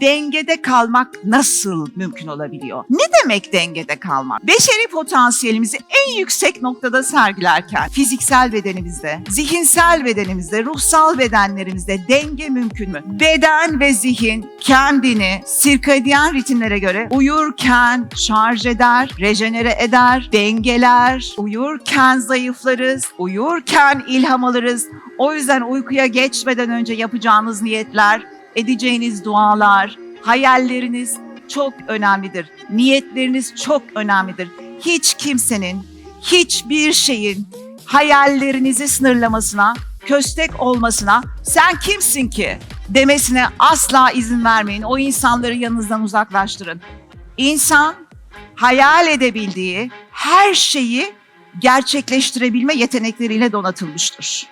dengede kalmak nasıl mümkün olabiliyor? Ne demek dengede kalmak? Beşeri potansiyelimizi en yüksek noktada sergilerken fiziksel bedenimizde, zihinsel bedenimizde, ruhsal bedenlerimizde denge mümkün mü? Beden ve zihin kendini sirkadiyen ritimlere göre uyurken şarj eder, rejenere eder, dengeler, uyurken zayıflarız, uyurken ilham alırız. O yüzden uykuya geçmeden önce yapacağınız niyetler, edeceğiniz dualar, hayalleriniz çok önemlidir. Niyetleriniz çok önemlidir. Hiç kimsenin, hiçbir şeyin hayallerinizi sınırlamasına, köstek olmasına, sen kimsin ki demesine asla izin vermeyin. O insanları yanınızdan uzaklaştırın. İnsan hayal edebildiği her şeyi gerçekleştirebilme yetenekleriyle donatılmıştır.